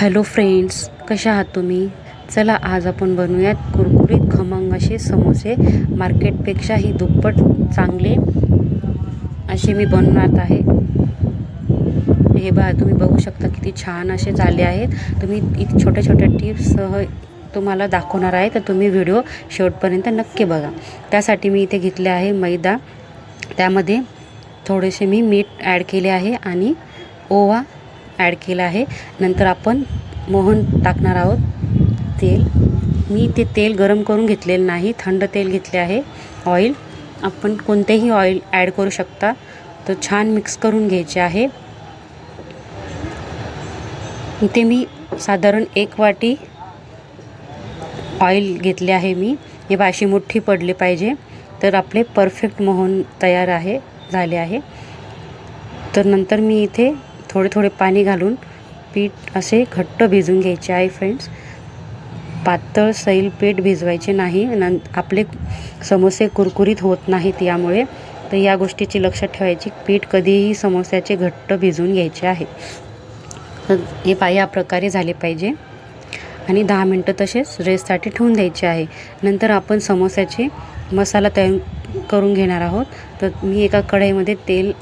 Hello friends कशा आहात तुम्ही? चला आज आपण बनवूयात कुरकुरीत खमंग असे समोसे. मार्केटपेक्षाही दुप्पट चांगले असे मी बनवणार आहे. हे बा तुम्ही बघू शकता किती छान असे झाले आहेत. तुम्ही इथे छोट्या छोट्या टिप्ससह तुम्हाला दाखवणार आहे तर तुम्ही व्हिडिओ शेवटपर्यंत नक्की बघा. त्यासाठी मी इथे घेतले आहे मैदा. त्यामध्ये थोडेसे मी मीठ ॲड केले आहे आणि ओवा ॲड केला आहे. नंतर आपण मोहन टाकणार आहोत तेल. मी ते तेल गरम करून घेतलेलं नाही. थंड तेल घेतले आहे. ऑइल आपण कोणतेही ऑइल ॲड करू शकता. तर छान मिक्स करून घ्यायचे आहे. इथे मी साधारण एक वाटी ऑइल घेतले आहे मी. हे बाशी मोठी पडली पाहिजे. तर आपले परफेक्ट मोहन तयार आहे झाले आहे. तर नंतर मी इथे थोडे थोडे पाणी घालून पीठ असे घट्ट भिजून घ्यायचे. आहे फ्रेंड्स पातळ सैल पीठ भिजवायचे नाही. नं आपले समोसे कुरकुरीत होत नाहीत यामुळे. तर या गोष्टीची लक्षात ठेवायची. पीठ कधीही समोस्याचे घट्ट भिजवून घ्यायचे आहे. तर हे पा या प्रकारे झाले पाहिजे. आणि दहा मिनटं तसेच रेससाठी ठेवून द्यायचे आहे. नंतर आपण समोस्याचे मसाला तयार करून घेणार आहोत. तर मी एका कढईमध्ये तेल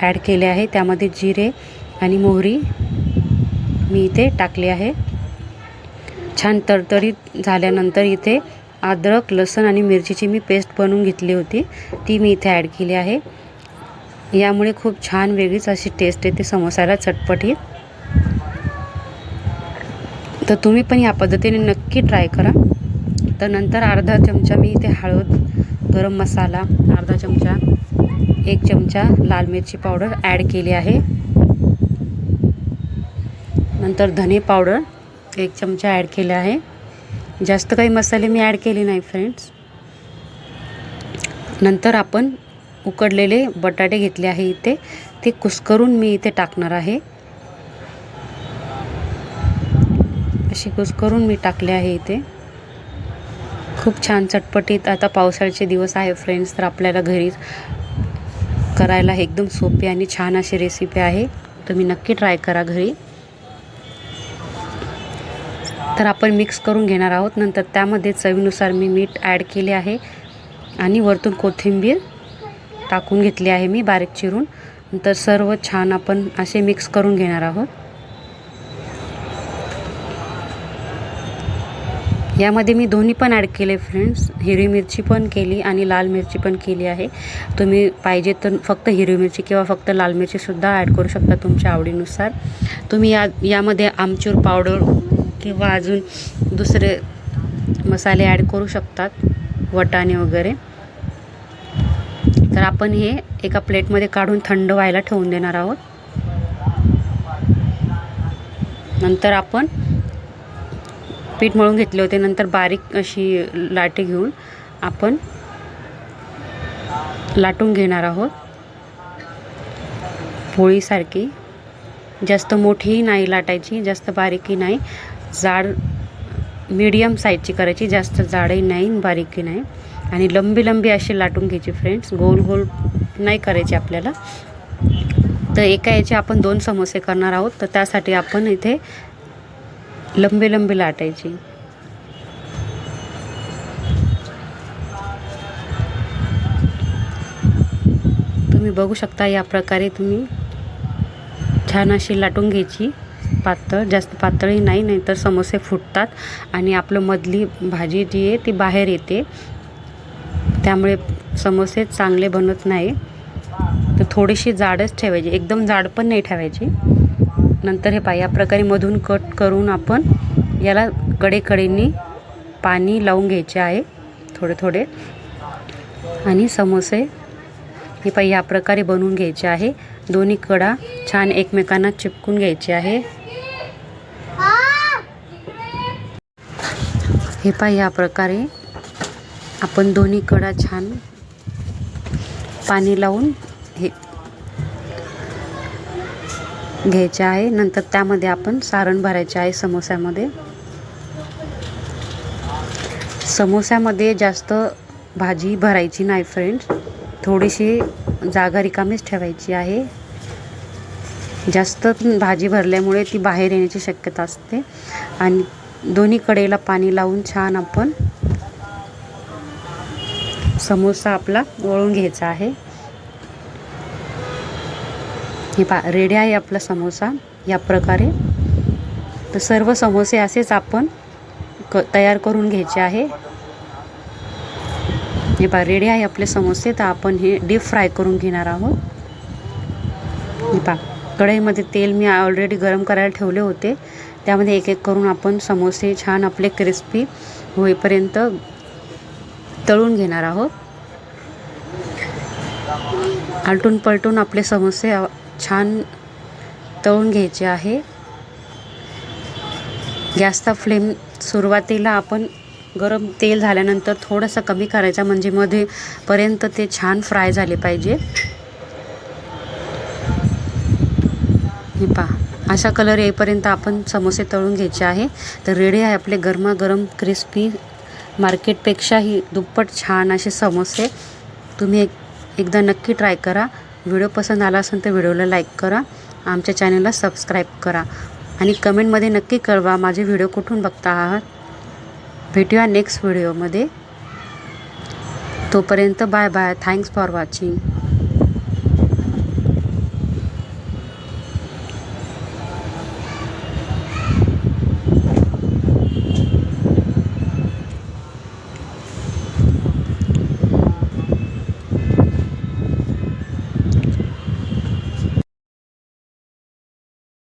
ॲड केले आहे. त्यामध्ये जिरे आणि मोहरी मी इथे टाकले आहे. छान तरतरीत झाल्यानंतर इथे अद्रक लसण आणि मिरचीची मी पेस्ट बनवून घेतली होती. ती मी इथे ॲड केली आहे. यामुळे खूप छान वेगळीच अशी टेस्ट येते समोसाला चटपटीत. तर तुम्ही पण या पद्धतीने नक्की ट्राय करा. तर नंतर अर्धा चमचा मी इथे हळद गरम मसाला अर्धा चमचा एक चमचा लाल मिरची पावडर ॲड केली आहे. नंतर धने पावडर एक चमचा ॲड केला आहे. जास्त काही मसाले मी ॲड केले नाही फ्रेंड्स नंतर आपण उकडलेले बटाटे घेतले आहे इथे. ते कुस्करून मी इथे टाकणार आहे. असे कुस्करून मी टाकले आहे इथे. खूप छान चटपटीत आता पावसाळ्याचे दिवस आहे फ्रेंड्स तर आपल्याला घरी करायला एकदम सोपी आणि छान अशी रेसिपी आहे. तुम्ही नक्की ट्राय करा घरी. तर आपण मिक्स करून घेणार आहोत. नंतर त्यामध्ये चवीनुसार मी मीठ ॲड केले आहे आणि वरतून कोथिंबीर टाकून घेतली आहे मी बारीक चिरून. नंतर सर्व छान आपण असे मिक्स करून घेणार आहोत. यामध्ये मी दोन्ही पण ॲड केले फ्रेंड्स हिरवी मिरची पण केली आणि लाल मिरची पण केली आहे. तुम्ही पाहिजे तर फक्त हिरवी मिरची किंवा फक्त लाल मिरचीसुद्धा ॲड करू शकता तुमच्या आवडीनुसार. तुम्ही या यामध्ये आमचूर पावडर किंवा अजून दुसरे मसाले ॲड करू शकतात वटाणे वगैरे. तर आपण हे एका प्लेटमध्ये काढून थंड व्हायला ठेवून देणार आहोत. नंतर आपण पीठ मळून घेतले होते. नंतर बारीक अशी लाटे घेऊन आपण लाटून घेणार आहोत. पोळीसारखी. जास्त मोठीही नाही लाटायची जास्त बारीकही नाही. जाड मीडियम साईजची करायची जास्त जाडही नाही बारीकही नाही. आणि लंबी लंबी अशी लाटून घ्यायची फ्रेंड्स गोल गोल नाही करायची आपल्याला. तर एका याचे आपण दोन समोसे करणार आहोत. तर त्यासाठी आपण इथे लंबे लंबी लाटायची. तुम्ही बघू शकता या प्रकारे तुम्ही छान अशी लाटून घ्यायची पातळ जास्त पातळही नाही नाहीतर समोसे फुटतात आणि आपलं मधली भाजी जी आहे ती बाहेर येते. त्यामुळे समोसे चांगले बनत नाही. तर थोडीशी जाडच ठेवायची. एकदम जाड पण नाही ठेवायची. नंतर हे पा या प्रकारे मधून कट करून आपण याला कडेकडेनी पाणी लावून घ्यायचे आहे थोडे थोडे. आणि समोसे हे पा या प्रकारे बनवून घ्यायचे आहे. दोन्ही कडा छान एकमेकांना चिपकून घ्यायचे आहे. हे पा या प्रकारे आपण दोन्ही कडा छान पाणी लावून हे घ्यायचे आहे. नंतर त्यामध्ये आपण सारण भरायचे आहे समोस्यामध्ये. समोस्यामध्ये जास्त भाजी भरायची नाही फ्रेंड्स थोडीशी जागा रिकामीच ठेवायची आहे. जास्त भाजी भरल्यामुळे ती बाहेर येण्याची शक्यता असते. आणि दोन्ही कडेला पाणी लावून छान आपण समोसा आपला वळून घ्यायचा आहे. हे पा रेडी आहे आपला समोसा. या प्रकारे. तर सर्व समोसे असेच आपण क तयार करून घ्यायचे आहे. हे पा रेडी आहे आपले समोसे. तर आपण हे डीप फ्राय करून घेणार आहोत. हे पा कढईमध्ये तेल मी ऑलरेडी गरम करायला ठेवले होते. त्यामध्ये एक एक करून आपण समोसे छान आपले क्रिस्पी होईपर्यंत तळून घेणार आहोत. आलटून पलटून आपले समोसे छान तळून घ्यायचे आहे. गॅसचा फ्लेम सुरुवातीला आपण गरम तेल झाल्यानंतर थोडंसं कमी करायचा म्हणजे मध्ये पर्यंत ते छान फ्राय झाले पाहिजे. हे पहा अशा कलर येईपर्यंत आपण समोसे तळून घ्यायचे आहे. तर रेडी आहे आपले गरमागरम क्रिस्पी मार्केटपेक्षाही दुप्पट छान असे समोसे. तुम्ही एक एकदा नक्की ट्राय करा. व्हिडिओ पसंत आला असेल तर व्हिडिओला लाईक करा. आमच्या चॅनलला सबस्क्राईब करा. आणि कमेंटमध्ये नक्की कळवा माझे व्हिडिओ कुठून बघता आहात. भेटूया नेक्स्ट व्हिडिओमध्ये तोपर्यंत bye bye thanks for watching